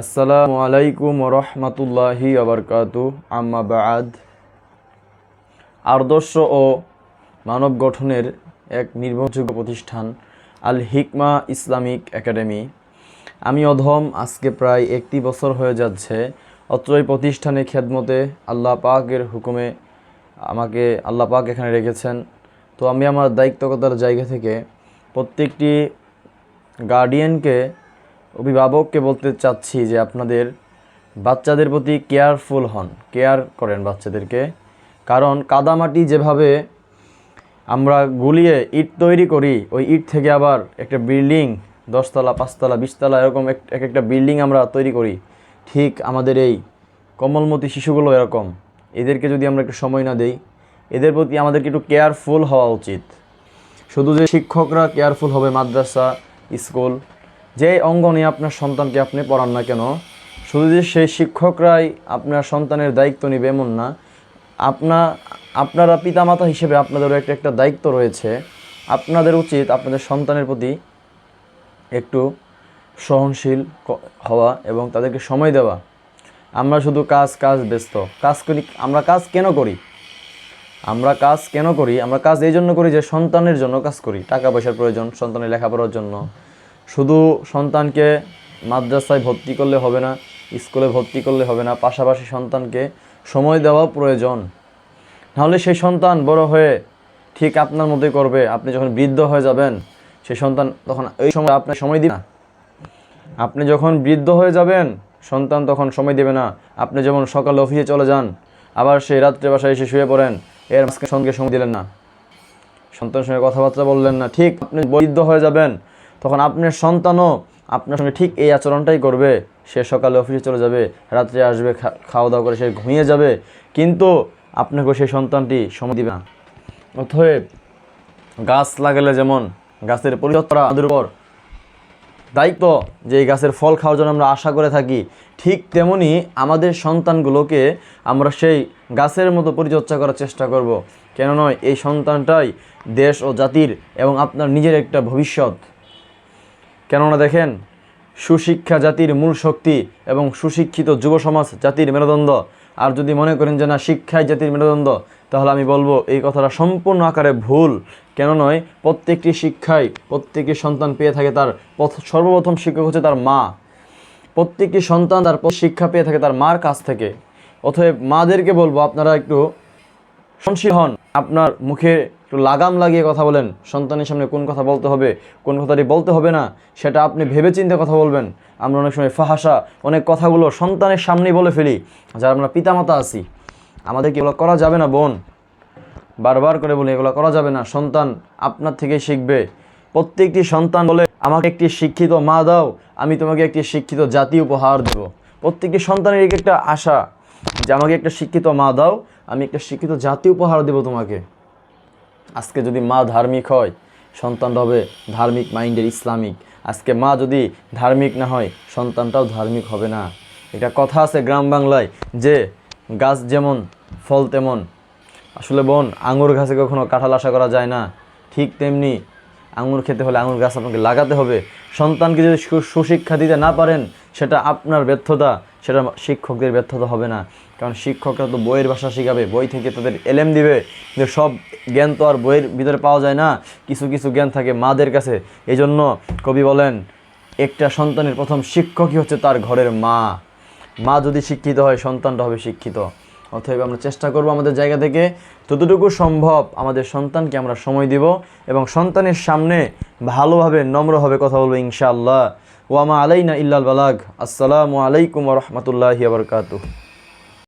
আসসালামু আলাইকুম রহমতুল্লাহি আবরকাতু আম্মা বাদ। আদর্শ ও মানব গঠনের এক নির্ভরযোগ্য প্রতিষ্ঠান আল হিকমা ইসলামিক একাডেমি। আমি অধম, আজকে প্রায় একটি বছর হয়ে যাচ্ছে। অত্র এই প্রতিষ্ঠানে খেদমতে আল্লাহ পাকের হুকুমে আমাকে আল্লাহ পাক এখানে রেখেছেন। তো আমি আমার দায়িত্বকতার জায়গা থেকে প্রত্যেকটি গার্ডিয়ানকে অভিভাবককে বলতে চাচ্ছি যে আপনাদের বাচ্চাদের প্রতি কেয়ারফুল হন, কেয়ার করেন বাচ্চাদেরকে। কারণ কাদামাটি যেভাবে আমরা গুলিয়ে ইট তৈরি করি, ওই ইট থেকে আবার একটা বিল্ডিং, দশতলা, পাঁচতলা, বিশতলা, এরকম এক এক একটা বিল্ডিং আমরা তৈরি করি। ঠিক আমাদের এই কমলমতি শিশুগুলো এরকম। এদেরকে যদি আমরা একটু সময় না দেই, এদের প্রতি আমাদেরকে একটু কেয়ারফুল হওয়া উচিত। শুধু যে শিক্ষকরা কেয়ারফুল হবে মাদ্রাসা, স্কুল যে অঙ্গনে আপনার সন্তানকে আপনি পড়ান না কেন, শুধু যে সেই শিক্ষকরাই আপনার সন্তানের দায়িত্ব নেবে এমন না, আপনা, আপনারা পিতামাতা হিসেবে আপনাদেরও একটা একটা দায়িত্ব রয়েছে। আপনাদের উচিত আপনাদের সন্তানের প্রতি একটু সহনশীল হওয়া এবং তাদেরকে সময় দেওয়া। আমরা শুধু কাজ কাজ ব্যস্ত। কাজ করি, আমরা কাজ কেন করি? আমরা কাজ কেন করি? আমরা কাজ এই জন্য করি যে সন্তানের জন্য কাজ করি। টাকা পয়সার প্রয়োজন, সন্তানের লেখাপড়ার জন্য। শুধু সন্তানকে মাদ্রাসায় ভর্তি করলে হবে না, স্কুলে ভর্তি করলে হবে না, পাশাপাশি সন্তানকে সময় দেওয়াও প্রয়োজন। নাহলে সেই সন্তান বড় হয়ে ঠিক আপনার মতোই করবে। আপনি যখন বৃদ্ধ হয়ে যাবেন, সেই সন্তান তখন এই সময় আপনার সময় দিবে না। আপনি যখন বৃদ্ধ হয়ে যাবেন, সন্তান তখন সময় দেবে না। আপনি যেমন সকালে অফিসে চলে যান, আবার সেই রাত্রে বাসায় এসে শুয়ে পড়েন, এর সঙ্গে সময় দিলেন না। সন্তানের সঙ্গে কথাবার্তা বললেন না। ঠিক আপনি বৃদ্ধ হয়ে যাবেন তখন আপনার সন্তানও আপনার সঙ্গে ঠিক এই আচরণটাই করবে। সে সকালে অফিসে চলে যাবে, রাত্রে আসবে খাওয়া দাওয়া করে সে ঘুমিয়ে যাবে। কিন্তু আপনাকে সেই সন্তানটি সময় দিবে না। অতএব গাছ লাগালে যেমন গাছের পরিচর্যা আমাদের উপর দায়িত্ব যে এই গাছের ফল খাওয়ার জন্য আমরা আশা করে থাকি, ঠিক তেমনি আমাদের সন্তানগুলোকে আমরা সেই গাছের মতো পরিচর্যা করার চেষ্টা করব। কেন নয় এই সন্তানটাই দেশ ও জাতির এবং আপনার নিজের একটা ভবিষ্যৎ। কেননা দেখেন, সুশিক্ষা জাতির মূল শক্তি এবং সুশিক্ষিত যুব সমাজ জাতির মেরুদণ্ড। আর যদি মনে করেন যে না, শিক্ষাই জাতির মেরুদণ্ড, তাহলে আমি বলব এই কথাটা সম্পূর্ণ আকারে ভুল। কেন নয়, প্রত্যেকটি শিক্ষায় প্রত্যেকটি সন্তান পেয়ে থাকে তার প্রথ- সর্বপ্রথম শিক্ষক হচ্ছে তার মা। প্রত্যেকটি সন্তান তার শিক্ষা পেয়ে থাকে তার মার কাছ থেকে। অতএব মাদেরকে বলব আপনারা একটু সহনশীল হন, আপনার মুখে একটু লাগাম লাগিয়ে কথা বলেন। সন্তানের সামনে কোন কথা বলতে হবে, কোন কথাটি বলতে হবে না, সেটা আপনি ভেবেচিন্তে কথা বলবেন। আমরা অনেক সময় ফাহাসা, অনেক কথাগুলো সন্তানের সামনেই বলে ফেলি, যারা আমরা পিতামাতা আছি। আমাদেরকে এগুলো করা যাবে না, বোন। বারবার করে বলি, এগুলো করা যাবে না, সন্তান আপনার থেকে শিখবে। প্রত্যেকটি সন্তান বলে, আমাকে একটি শিক্ষিত মা দাও, আমি তোমাকে একটি শিক্ষিত জাতি উপহার দেব। প্রত্যেকটি সন্তানের এক একটা আশা যে, আমাকে একটা শিক্ষিত মা দাও আমি একটা শিক্ষিত জাতি উপহার দেব তোমাকে। আজকে যদি মা ধার্মিক হয় সন্তানটা হবে ধার্মিক মাইন্ডের ইসলামিক। আজকে মা যদি ধার্মিক না হয়, সন্তানটাও ধার্মিক হবে না। এটা কথা আছে গ্রাম বাংলায়, যে গাছ যেমন, ফল তেমন। আসলে বোন, আঙুর গাছে কখনো কাঁঠাল আশা করা যায় না। ঠিক তেমনি আঙুর খেতে হলে আঙুর গাছ আপনাকে লাগাতে হবে। সন্তানকে যদি সুশিক্ষা দিতে না পারেন, সেটা আপনার ব্যর্থতা, সেটা শিক্ষকদের ব্যর্থতা হবে না। কারণ শিক্ষকরা তো বইয়ের ভাষা শেখাবে, বই থেকে তাদের এলেম দিবে। যে সব জ্ঞান তো আর বইয়ের ভিতরে পাওয়া যায় না। কিছু কিছু জ্ঞান থাকে মাদের কাছে। এই জন্য কবি বলেন, একটা সন্তানের প্রথম শিক্ষকই হচ্ছে তার ঘরের মা। মা যদি শিক্ষিত হয়, সন্তানটা হবে শিক্ষিত। অতএব আমরা চেষ্টা করব আমাদের জায়গা থেকে যতটুকু সম্ভব আমাদের সন্তানকে আমরা সময় দিব এবং সন্তানের সামনে ভালোভাবে নম্রভাবে কথা বলব ইনশাআল্লাহ। ওয়ামা আলাইনা ইল্লাল বালাগ। আসসালামু আলাইকুম রহমতুল্লাহি আবরকাতুহ